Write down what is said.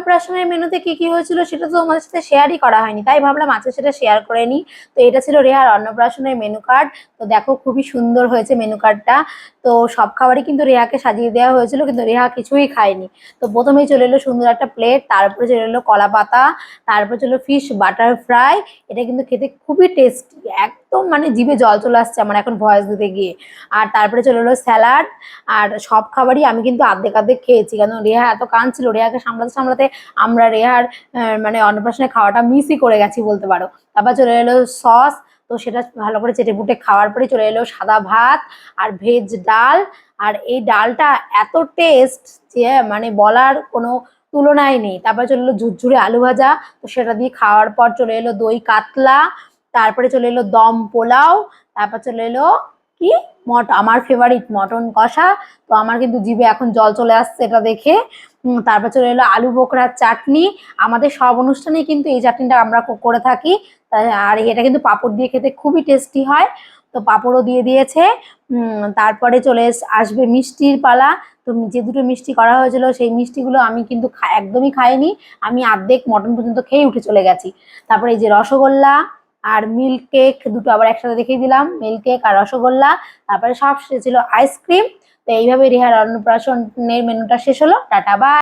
অন্নপ্রাশনের মেনুতে কি কি হয়েছিল সেটা তো তোমাদের সাথে শেয়ারই করা হয়নি। তাই ভাবলাম আজকে সেটা শেয়ার করে নিই। তো এটা ছিল রেহার অন্নপ্রাশনের মেনু কার্ড তো দেখো খুবই সুন্দর হয়েছে মেনু কার্ডটা তো সব খাবারই কিন্তু রেহাকে সাজিয়ে দেওয়া হয়েছিল, কিন্তু রেহা কিছুই খায়নি। তো প্রথমেই চলে এলো সুন্দর একটা প্লেট তারপরে চলে এলো কলা পাতা তারপরে চলে ফিশ বাটার ফ্রাই এটা কিন্তু খেতে খুবই টেস্টি একদম মানে জিভে জল চলে আসছে আমার এখন ভয়েস দিতে গিয়ে। আর তারপরে চলে এলো স্যালাড আর সব খাবারই আমি কিন্তু আর্ধেক আর্ধেক খেয়েছি। কারণ রেহা এত কাঁদছিল, রেহাকে সামলাতে সামলাতে আমরা রেহার মানে অন্নপ্রাশনে খাওয়াটা মিসই করে গেছি বলতে পারো। তারপর চলে এলো সস তো সেটা ভালো করে চেটে পুটে খাওয়ার পরে চলে এলো সাদা ভাত আর ভেজ ডাল। আর এই ডালটা এত টেস্ট যে মানে বলার কোনো তুলনাই নেই। তারপরে চলে এলো ঝুরঝুরে আলু ভাজা, তো সেটা দিয়ে খাওয়ার পর চলে এলো দই কাতলা তারপরে চলে এলো দম পোলাও, তারপর চলে এলো কি? মট, আমার ফেভারিট মটন কষা। তো আমার কিন্তু জিভে এখন জল চলে আসছে এটা দেখে। তারপর চলে এলো আলু বোকরার চাটনি। আমাদের সব অনুষ্ঠানে কিন্তু এই চাটনিটা আমরা করে থাকি। আর এটা কিন্তু পাঁপড় দিয়ে খেতে খুবই টেস্টি হয়। তো পাঁপড়ও দিয়ে দিয়েছে। তারপরে চলে আসবে মিষ্টির পালা। তো যে দুটো মিষ্টি করা হয়েছিল সেই মিষ্টিগুলো আমি কিন্তু একদমই খাইনি। আমি আর্ধেক মটন পর্যন্ত খেয়ে উঠে চলে গেছি। তারপরে এই যে রসগোল্লা আর মিল্ক কেক দুটো আবার একসাথে দেখিয়ে দিলাম। মিল্ক কেক আর রসগোল্লা, তারপরে সব ছিল আইসক্রিম। তো এইভাবে রিহার অন্নপ্রাশনের মেনুটা শেষ হলো। Tata, bye.